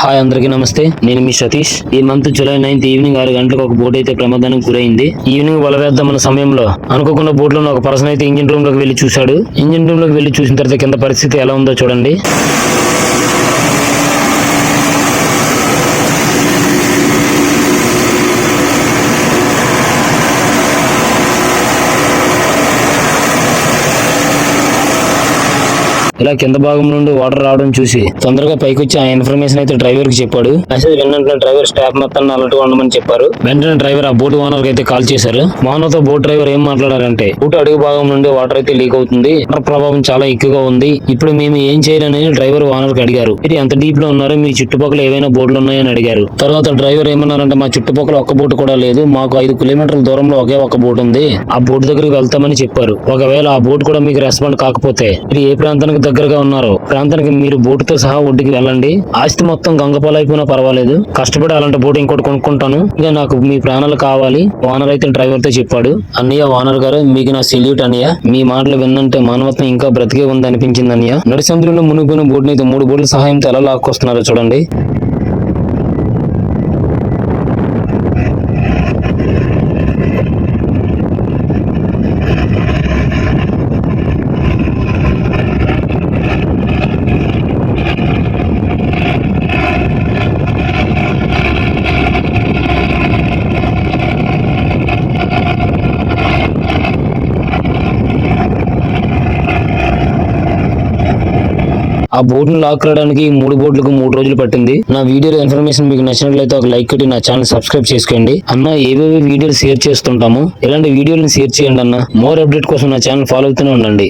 Hi అందరికీ నమస్తే నేను మీ సతీష్. ఈ మంత్ జూలై నైన్త్ ఈవినింగ్ ఆరు గంటలకు ఒక బోట్ అయితే ప్రమాదానికి గురైంది. ఈవినింగ్ వలవేద్దామన్న సమయంలో అనుకోకుండా బోట్లో ఒక పర్సన్ అయితే ఇంజిన్ రూమ్లోకి వెళ్ళి చూశాడు. ఇంజిన్ రూమ్లోకి వెళ్ళి చూసిన తర్వాత కింద పరిస్థితి ఎలా ఉందో చూడండి. ఇలా కింద భాగం నుండి వాటర్ రావడం చూసి తొందరగా పైకి వచ్చి ఆ ఇన్ఫర్మేషన్ అయితే డ్రైవర్కి చెప్పాడు. మెసేజ్ వెంటనే డ్రైవర్ స్టాఫ్ మొత్తాన్ని అలర్ట్ ఉండమని చెప్పారు. వెంటనే డ్రైవర్ ఆ బోట్ ఓనర్ అయితే కాల్ చేశారు. ఓనర్ బోట్ డ్రైవర్ ఏం మాట్లాడారంటే బోట్ అడుగు భాగం నుండి వాటర్ అయితే లీక్ అవుతుంది. వాటర్ ప్రభావం చాలా ఎక్కువగా ఉంది. ఇప్పుడు మేము ఏం చేయాలని డ్రైవర్ ఓనర్కి అడిగారు. మీరు ఎంత డీప్లో ఉన్నారో మీ చుట్టుపక్కల ఏవైనా బోట్లు ఉన్నాయని అడిగారు. తర్వాత డ్రైవర్ ఏమన్నారంటే మా చుట్టుపక్కల ఒక్క బోట్ కూడా లేదు. మాకు ఐదు కిలోమీటర్ల దూరంలో ఒకే ఒక బోట్ ఉంది. ఆ బోట్ దగ్గరికి వెళ్తామని చెప్పారు. ఒకవేళ ఆ బోట్ కూడా మీకు రెస్పాండ్ కాకపోతే మీరు ఏ ప్రాంతానికి దగ్గరగా ఉన్నారు. ప్రాంతానికి మీరు బోటుతో సహా ఒడ్డుకి వెళ్ళండి. ఆస్తి మొత్తం గంగపాలైపోయినా పర్వాలేదు. కష్టపడి అలాంటి బోట్ ఇంకోటి కొనుక్కుంటాను. ఇక నాకు మీ ప్రాణాలు కావాలి. ఓనర్ అయితే డ్రైవర్తో చెప్పాడు. అన్నయ్య ఓనర్ గారు మీకు నా సెల్యూట్ అన్నయ్య. మీ మాటలు విన్నంటే మానవత్వం ఇంకా బ్రతికే ఉంది అనిపించింది అన్నయ్య. నడిసముద్రంలో మునిగిపోయిన బోట్ని అయితే మూడు బోట్ల సహాయంతో ఎలా లాక్కొస్తున్నారో చూడండి. ఆ బోట్ను లాక్ రావడానికి మూడు బోట్లకు మూడు రోజులు పట్టింది. నా వీడియో ఇన్ఫర్మేషన్ మీకు నచ్చినట్లయితే ఒక లైక్ కొట్టి నా ఛానల్ సబ్స్క్రైబ్ చేసుకోండి. అన్న ఏవేవి వీడియోలు షేర్ చేస్తుంటాము ఇలాంటి వీడియోలను షేర్ చేయండి అన్న మోర్ అప్డేట్ కోసం నా ఛానల్ ఫాలో అవుతూనే ఉండండి.